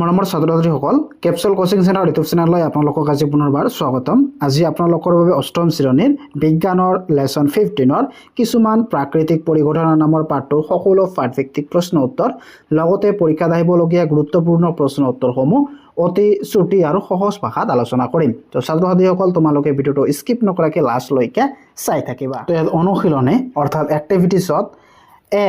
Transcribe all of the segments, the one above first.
মৰমৰ ছাত্ৰ ছাত্ৰীসকল কেপচুল কোচিং চেণ্টাৰ ইউটিউব চেনেললৈ আপোনালোকক আজি পুনৰবাৰ স্বাগতম। আজি আপোনালোকৰ বাবে অষ্টম শ্ৰেণীৰ বিজ্ঞানৰ লেচন ফিফটিনৰ কিছুমান প্ৰাকৃতিক পৰিঘটনা নামৰ পাঠটোৰ সকলো পাঠভিত্তিক প্ৰশ্ন উত্তৰ, লগতে পৰীক্ষাত আহিবলগীয়া গুৰুত্বপূৰ্ণ প্ৰশ্ন উত্তৰসমূহ অতি চুটি আৰু সহজ ভাষাত আলোচনা কৰিম। তো ছাত্ৰ ছাত্ৰীসকল তোমালোকে ভিডিঅ'টো স্কিপ নকৰাকৈ লাষ্টলৈকে চাই থাকিবা। অনুশীলনে, অৰ্থাৎ এক্টিভিটিছত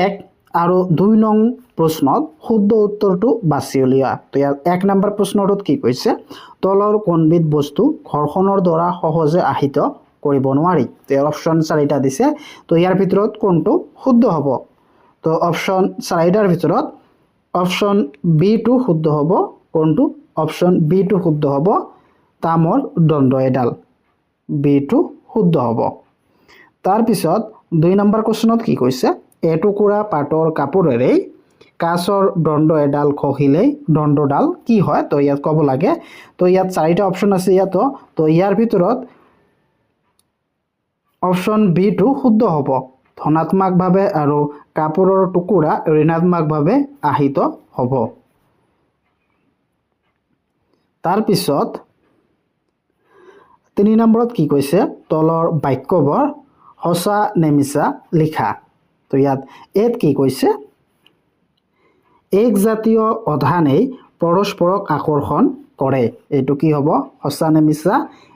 এক আৰু দুই নং প্ৰশ্নত শুদ্ধ উত্তৰটো বাছি উলিওৱা। তো ইয়াত এক নম্বৰ প্ৰশ্নটোত কি কৈছে? তলৰ কোনবিধ বস্তু ঘৰখনৰ দ্বাৰা সহজে আহিত কৰিব নোৱাৰি। তো ইয়াৰ অপশ্যন চাৰিটা দিছে। তো ইয়াৰ ভিতৰত কোনটো শুদ্ধ হ'ব? তো অপশ্যন চাৰিটাৰ ভিতৰত অপশ্যন বিটো শুদ্ধ হ'ব, কোনটো? অপশ্যন বিটো শুদ্ধ হ'ব, তামৰ দণ্ড এডাল। বিটো শুদ্ধ হ'ব। তাৰপিছত দুই নম্বৰ কুৱেশ্যনত কি কৈছে? এটুকুৰা পাটৰ কাপোৰেৰে কাছৰ দণ্ড এডাল খহিলেই দণ্ডডাল কি হয় তো ইয়াত ক'ব লাগে। তো ইয়াত চাৰিটা অপশ্যন আছে ইয়াতো। তো ইয়াৰ ভিতৰত অপশ্যন বিটো শুদ্ধ হ'ব। ধনাত্মকভাৱে আৰু কাপোৰৰ টুকুৰা ঋণাত্মকভাৱে আহিত হ'ব। তাৰপিছত তিনি নম্বৰত কি কৈছে? তলৰ বাক্যবোৰ সঁচা নেমিছা লিখা। তো ইয়াত এত কি কৈছে? এক জাতীয় অধানেই পৰস্পৰক আকৰ্ষণ কৰে। এইটো কি হ'ব? সঁচা নে মিছা?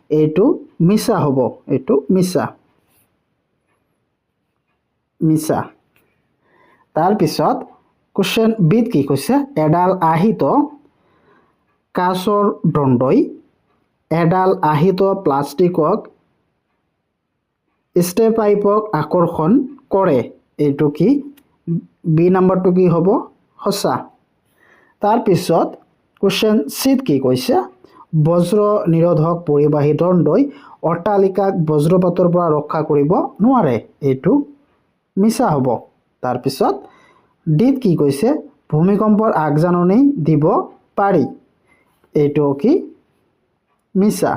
এইটো মিছা হ'ব। এইটো মিছা। মিছা। তাৰপিছত কুৱেশ্যন বিত কি কৈছে? এডাল আহিত কাছৰ দণ্ডই, এডাল আহিত প্লাষ্টিকক ষ্টে পাইপক আকৰ্ষণ কৰে। এইটো কি? বি নম্বৰটো কি হ'ব? সঁচা। তাৰপিছত কুৱেশ্যন চিত কি কৈছে? বজ্ৰ নিৰোধক পৰিবাহী দণ্ডই অট্টালিকাক বজ্ৰপাতৰ পৰা ৰক্ষা কৰিব নোৱাৰে। এইটো মিছা হ'ব। তাৰপিছত ডিত কি কৈছে? ভূমিকম্পৰ আগজাননী দিব পাৰি। এইটো কি? মিছা।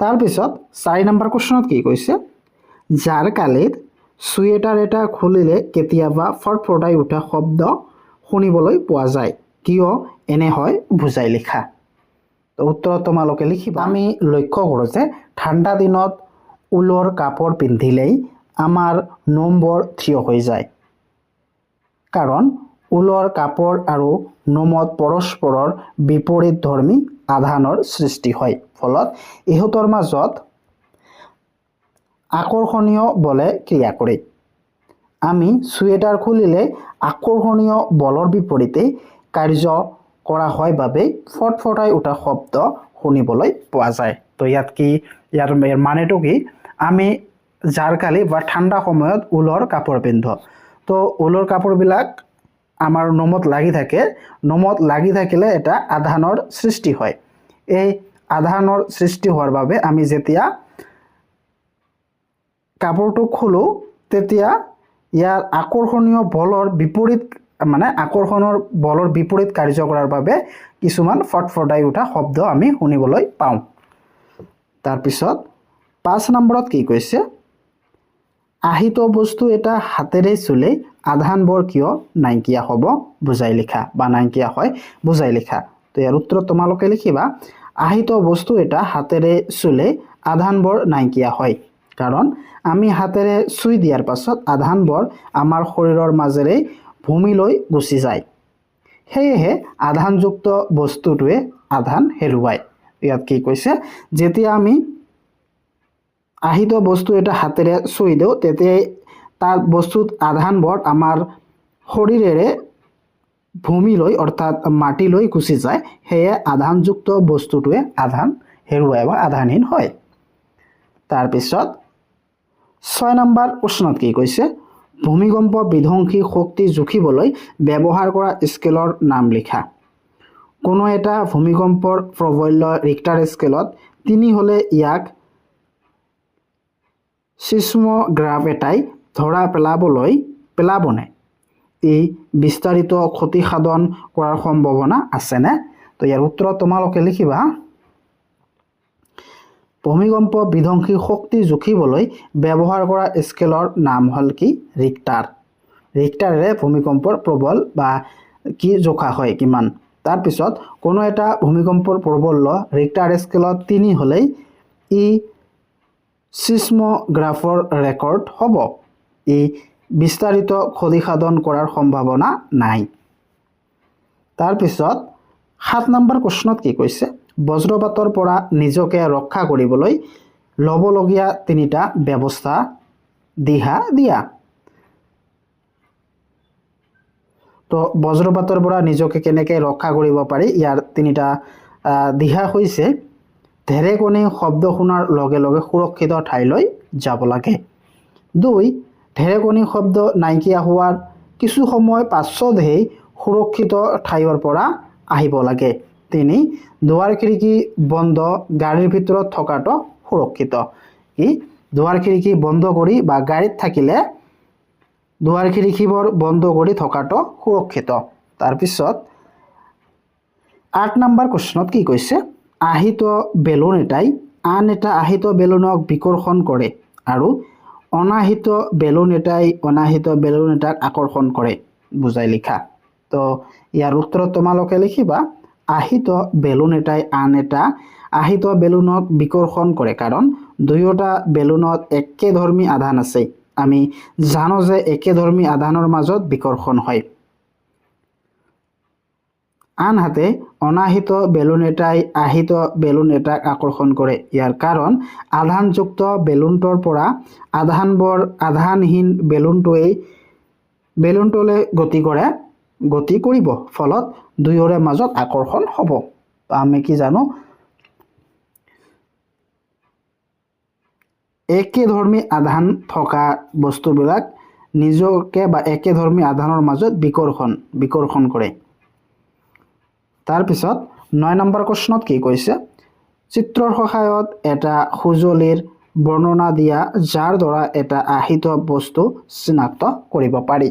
তাৰপিছত চাৰি নম্বৰ কুৱেশ্যনত কি কৈছে? যাৰ কালিত চুৱেটাৰ এটা খুলিলে কেতিয়াবা ফটফটাই উঠা শব্দ শুনিবলৈ পোৱা যায়। কিয়? এনে হয়, বুজাই লিখা। উত্তৰত তোমালোকে লিখিবা। আমি লক্ষ্য কৰোঁ যে ঠাণ্ডা দিনত ঊলৰ কাপোৰ পিন্ধিলেই আমাৰ নোমবোৰ থিয় হৈ যায়। কাৰণ ঊলৰ কাপোৰ আৰু নোমত পৰস্পৰৰ বিপৰীত ধৰ্মী আধানৰ সৃষ্টি হয়। ফলত ইহঁতৰ মাজত আকৰ্ষণীয় বলে ক্ৰিয়া কৰে আমি চুৱেটাৰ খুলিলে আকৰ্ষণীয় বলৰ বিপৰীতে কাৰ্য কৰা হয় বাবে ফটফটাই উঠা শব্দ শুনিবলৈ পোৱা যায়। তো ইয়াত কি ইয়াৰ মানেটো কি? আমি জাৰকালি বা ঠাণ্ডা সময়ত ঊলৰ কাপোৰ পিন্ধো। তো ঊলৰ কাপোৰবিলাক আমাৰ নোমত লাগি থাকে। নোমত লাগি থাকিলে এটা আধানৰ সৃষ্টি হয়। এই আধানৰ সৃষ্টি হোৱাৰ বাবে আমি যেতিয়া কাপোৰটো খোলোঁ, তেতিয়া ইয়াৰ আকৰ্ষণীয় বলৰ বিপৰীত মানে আকৰ্ষণৰ বলৰ বিপৰীত কাৰ্য কৰাৰ বাবে কিছুমান ফটফটাই উঠা শব্দ আমি শুনিবলৈ পাওঁ। তাৰপিছত, পাঁচ নম্বৰত কি কৈছে? আহিত বস্তু এটা হাতেৰে চুলে আধানবোৰ কিয় নাইকিয়া হ'ব? বুজাই লিখা বা নাইকিয়া হয়, বুজাই লিখা। তো ইয়াৰ উত্তৰত তোমালোকে লিখিবা, আহিত বস্তু এটা হাতেৰে চুলে আধানবোৰ নাইকিয়া হয়। কাৰণ আমি হাতেৰে চুই দিয়াৰ পাছত আধানবোৰ আমাৰ শৰীৰৰ মাজেৰে ভূমিলৈ গুচি যায়। সেয়েহে আধানযুক্ত বস্তুটোৱে আধান হেৰুৱায়। ইয়াত কি কৈছে? যেতিয়া আমি আহিত বস্তু এটা হাতেৰে চুই দিওঁ, তেতিয়াই তাৰ বস্তুত আধানবোৰ আমাৰ শৰীৰেৰে ভূমিলৈ, অৰ্থাৎ মাটিলৈ গুচি যায়। সেয়ে আধানযুক্ত বস্তুটোৱে আধান হেৰুৱাই বা আধানহীন হয়। তাৰপিছত ছয় নম্বৰ প্ৰশ্নত কি কৈছে? ভূমিকম্প বিধ্বংসী শক্তি জুখিবলৈ ব্যৱহাৰ কৰা স্কেলৰ নাম লিখা। কোনো এটা ভূমিকম্পৰ প্ৰবল্য ৰিক্টাৰ স্কেলত তিনি হ'লে ইয়াক চিস্মগ্ৰাফ এটাই ধৰা পেলাবলৈ পেলাবনে? ই বিস্তাৰিত ক্ষতিসাধন কৰাৰ সম্ভাৱনা আছেনে? তো ইয়াৰ উত্তৰত তোমালোকে লিখিবা। ভূমিকম্প বিধ্বংসী শক্তি জুখিবলৈ ব্যৱহাৰ কৰা স্কেলৰ নাম হ'ল কি? ৰিক্টাৰ ৰিক্টাৰেৰে ভূমিকম্পৰ প্ৰবল বা কি জোখা হয়, কিমান? তাৰপিছত কোনো এটা ভূমিকম্পৰ প্ৰবল্য ৰিক্টাৰ স্কেলত তিনি হ'লেই ই চিস্মগ্ৰাফৰ ৰেকৰ্ড হ'ব। ই বিস্তাৰিত ক্ষতিসাধন কৰাৰ সম্ভাৱনা নাই। তাৰপিছত সাত নম্বৰ প্ৰশ্নত কি কৈছে? বজ্ৰপাতৰ পৰা নিজকে ৰক্ষা কৰিবলৈ ল'বলগীয়া তিনিটা ব্যৱস্থা দিহা দিয়া। তো বজ্ৰপাতৰ পৰা নিজকে কেনেকৈ ৰক্ষা কৰিব পাৰি ইয়াৰ তিনিটা দিহা হৈছে ঢেৰেকণি শব্দ শুনাৰ লগে লগে সুৰক্ষিত ঠাইলৈ যাব লাগে। দুই ঢেৰেকণি শব্দ নাইকিয়া হোৱাৰ কিছু সময় পাছতহে সুৰক্ষিত ঠাইৰ পৰা আহিব লাগে। তিনি দুৱাৰ খিৰিকী বন্ধ গাড়ীৰ ভিতৰত থকাটো সুৰক্ষিত। কি দুৱাৰ খিৰিকী বন্ধ কৰি বা গাড়ীত থাকিলে দুৱাৰ খিৰিকীবোৰ বন্ধ কৰি থকাটো সুৰক্ষিত। তাৰপিছত আঠ নম্বৰ প্ৰশ্নত কি কৈছে? আহিত বেলুন এটাই, আন এটা আহিত বেলুনক বিকৰ্ষণ কৰে আৰু অনাহিত বেলুন এটাই অনাহিত বেলুন এটাক আকৰ্ষণ কৰে বুজাই লিখা। তো ইয়াৰ উত্তৰত তোমালোকে লিখিবা। আহিত বেলুন এটাই আন এটা। আহিত বেলুনক বিকৰ্ষণ কৰে কাৰণ দুয়োটা বেলুনত একেধৰ্মী আধান আছে। আমি জানো যে একেধৰ্মী আধানৰ মাজত বিকৰ্ষণ হয়। আনহাতে, অনাহিত বেলুন এটাই আহিত বেলুন এটাক আকৰ্ষণ কৰে। ইয়াৰ কাৰণ, আধানযুক্ত বেলুনটোৰ পৰা আধানবোৰ আধানহীন বেলুনটোৱেই বেলুনটোলৈ গতি কৰে। গতি কৰিব, ফলত দুয়োৰে মাজত আকৰ্ষণ হ'ব। আমি কি জানো? একেধৰ্মী আধান থকা বস্তুবিলাক নিজকে বা একেধৰ্মী আধানৰ মাজত বিকৰ্ষণ বিকৰ্ষণ কৰে। তাৰপিছত নয় নম্বৰ প্ৰশ্নত কি কৈছে? চিত্ৰৰ সহায়ত এটা সঁজুলিৰ বৰ্ণনা দিয়া, যাৰ দ্বাৰা এটা আহিত বস্তু চিনাক্ত কৰিব পাৰি।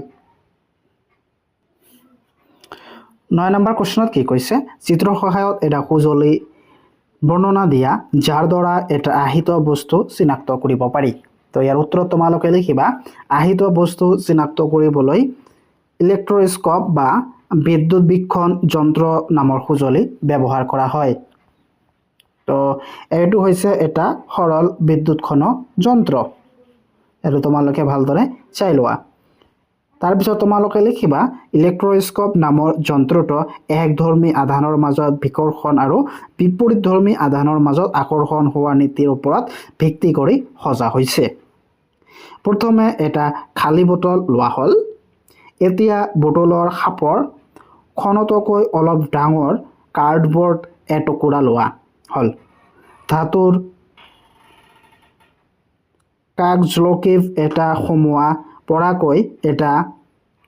নয় নম্বৰ প্ৰশ্নত কি কৈছে? চিত্ৰৰ সহায়ত এটা সঁজুলি বৰ্ণনা দিয়া, যাৰ দ্বাৰা এটা আহিত বস্তু চিনাক্ত কৰিব পাৰি। তো ইয়াৰ উত্তৰত তোমালোকে লিখিবা, আহিত বস্তু চিনাক্ত কৰিবলৈ ইলেক্ট্ৰস্কোপ বা বিদ্যুৎ বীক্ষণ যন্ত্ৰ নামৰ সঁজুলি ব্যৱহাৰ কৰা হয়। তো এইটো হৈছে এটা সৰল বিদ্যুৎখনক যন্ত্ৰ। এইটো তোমালোকে ভালদৰে চাই লোৱা। তাৰপিছত তোমালোকে লিখিবা ইলেক্ট্ৰস্কোপ নামৰ যন্ত্ৰটো একধৰ্মী আধানৰ মাজত বিকৰ্ষণ আৰু বিপৰীতধৰ্মী আধানৰ মাজত আকৰ্ষণ হোৱা নীতিৰ ওপৰত ভিত্তি কৰি সজা হৈছে। প্ৰথমে এটা খালী বটল লোৱা হ'ল। এতিয়া বটলৰ সাপৰ খনতকৈ অলপ ডাঙৰ কাৰ্ডবৰ্ড এটুকুৰা লোৱা হ'ল। ধাতুৰ কাগজলকিভ এটা সোমোৱা পৰাকৈ এটা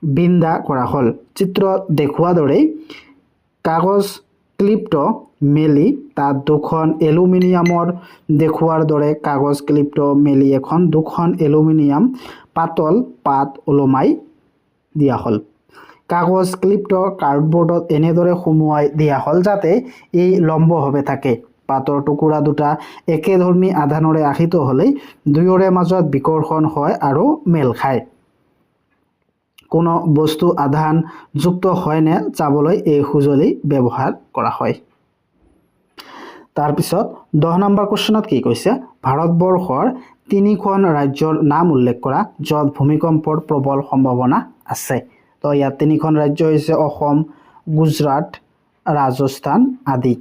বিন্দা কৰা হ'ল। চিত্ৰত দেখুওৱা দৰেই কাগজ ক্লিপটো মেলি তাত দুখন এলুমিনিয়ামৰ দেখুওৱাৰ দৰে কাগজ ক্লিপটো মেলি এখন দুখন এলুমিনিয়াম পাতল পাত ওলমাই দিয়া হ'ল। কাগজ ক্লিপটো কাৰ্ডবৰ্ডত এনেদৰে সুমুৱাই দিয়া হ'ল যাতে ই লম্বভাৱে থাকে। পাতৰ টুকুৰা দুটা একেধৰ্মী আধানৰে আহিত হ'লেই দুয়োৰে মাজত বিকৰ্ষণ হয় আৰু মেল খায়। কোনো বস্তু আধানযুক্ত হয়নে চাবলৈ এই সঁজুলি ব্যৱহাৰ কৰা হয়। তাৰপিছত দহ নম্বৰ কুৱেশ্যনত কি কৈছে? ভাৰতবৰ্ষৰ তিনিখন ৰাজ্যৰ নাম উল্লেখ কৰা, য'ত ভূমিকম্পৰ প্ৰবল সম্ভাৱনা আছে। তো ইয়াত তিনিখন ৰাজ্য হৈছে অসম, গুজৰাট, ৰাজস্থান আদি।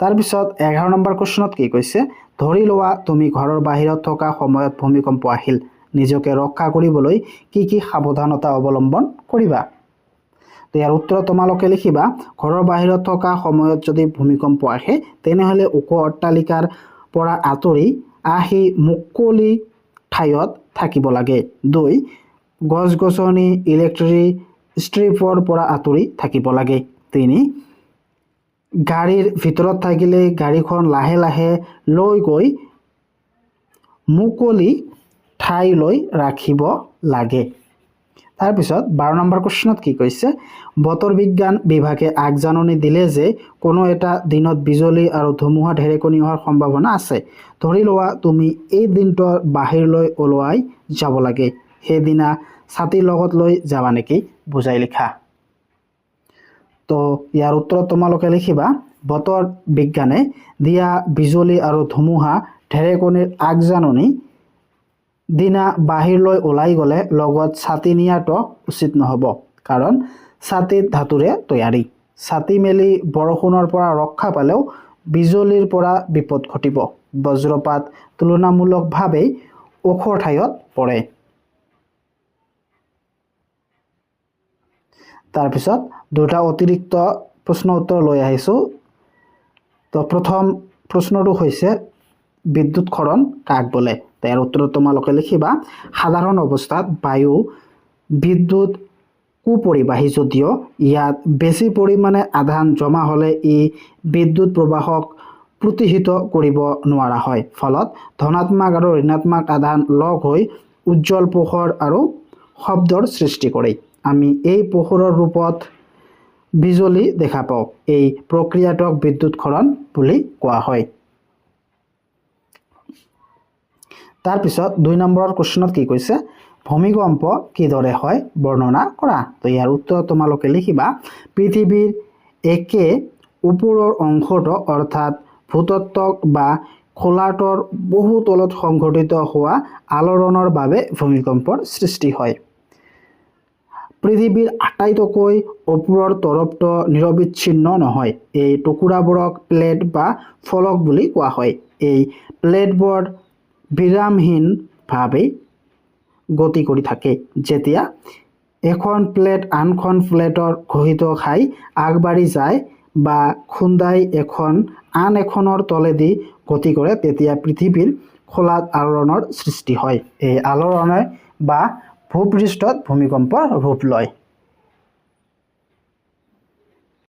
তাৰপিছত এঘাৰ নম্বৰ কুৱেশ্যনত কি কৈছে? ধৰি লোৱা, তুমি ঘৰৰ বাহিৰত থকা সময়ত ভূমিকম্প আহিল। নিজকে ৰক্ষা কৰিবলৈ কি কি সাৱধানতা অৱলম্বন কৰিবা? ইয়াৰ উত্তৰত তোমালোকে লিখিবা, ঘৰৰ বাহিৰত থকা সময়ত যদি ভূমিকম্প আহে, তেনেহ'লে ওখ অট্টালিকাৰ পৰা আঁতৰি আহি মুকলি ঠাইত থাকিব লাগে। দুই গছ গছনি ইলেক্ট্ৰিক ষ্ট্ৰিপৰ পৰা আঁতৰি থাকিব লাগে। তিনি, গাড়ীৰ ভিতৰত থাকিলে গাড়ীখন লাহে লাহে লৈ গৈ মুকলি ঠাইলৈ ৰাখিব লাগে? তাৰপিছত বাৰ নম্বৰ কুৱেশ্যনত কি কৈছে? বতৰ বিজ্ঞান বিভাগে আগজাননী দিলে যে কোনো এটা দিনত বিজুলী আৰু ধুমুহা ঢেৰেকণি হোৱাৰ সম্ভাৱনা আছে। ধৰি লোৱা, তুমি এই দিনটো বাহিৰলৈ ওলোৱাই যাব লাগে। সেইদিনা ছাতিৰ লগত লৈ যাবা নেকি? বুজাই লিখা। তো ইয়াৰ উত্তৰত তোমালোকে লিখিবা। বতৰ বিজ্ঞানে দিয়া বিজুলী আৰু ধুমুহা ঢেৰেকণিৰ আগজাননী দিনা বাহিৰলৈ ওলাই গ'লে লগত ছাতি নিয়াটো উচিত নহ'ব। কাৰণ ছাতি ধাতুৰে তৈয়াৰী। ছাতি মেলি বৰষুণৰ পৰা ৰক্ষা পালেও বিজুলীৰ পৰা বিপদ ঘটিব। বজ্ৰপাত তুলনামূলকভাৱেই ওখ ঠাইত পৰে। তাৰপিছত দুটা অতিৰিক্ত প্ৰশ্ন উত্তৰ লৈ আহিছোঁ। তো প্ৰথম প্ৰশ্নটো হৈছে বিদ্যুৎকৰণ কাক বোলে? তাৰ উত্তৰত তোমালোকে লিখিবা, সাধাৰণ অৱস্থাত বায়ু বিদ্যুৎ কুপৰিবাহী যদিও ইয়াত বেছি পৰিমাণে আধান জমা হ'লে ই বিদ্যুৎ প্ৰবাহক প্ৰতিহিত কৰিব নোৱাৰা হয়। ফলত ধনাত্মক আৰু ঋণাত্মক আধান লগ হৈ উজ্জ্বল পোহৰ আৰু শব্দৰ সৃষ্টি কৰে। আমি এই পোহৰৰ ৰূপত বিজুলী দেখা পাওঁ। এই প্ৰক্ৰিয়াটোক বিদ্যুৎকৰণ বুলি কোৱা হয়। তাৰপিছত দুই নম্বৰৰ কুৱেশ্যনত কি কৈছে? ভূমিকম্প কিদৰে হয় বৰ্ণনা কৰা। তো ইয়াৰ উত্তৰ তোমালোকে লিখিবা, পৃথিৱীৰ একে ওপৰৰ অংশটো অৰ্থাৎ ভূতত্ত্বক বা খোলাটোৰ বহু তলত সংঘটিত হোৱা আলোড়নৰ বাবে ভূমিকম্পৰ সৃষ্টি হয়। পৃথিৱীৰ আটাইতকৈ ওপৰৰ তৰফটো নিৰবিচ্ছিন্ন নহয়। এই টুকুৰাবোৰক প্লেট বা ফলক বুলি কোৱা হয়। এই প্লেটবোৰ বিৰামহীনভাৱে গতি কৰি থাকে। যেতিয়া এখন প্লেট আনখন প্লেটৰ ঘঁহিত খাই আগবাঢ়ি যায় বা খুন্দাই এখন, আন এখনৰ তলেদি গতি কৰে, তেতিয়া পৃথিৱীৰ খোলাত আলোড়নৰ সৃষ্টি হয়। এই আলোড়নে বা ভূপৃষ্ঠত ভূমিকম্পৰ ৰূপ লয়।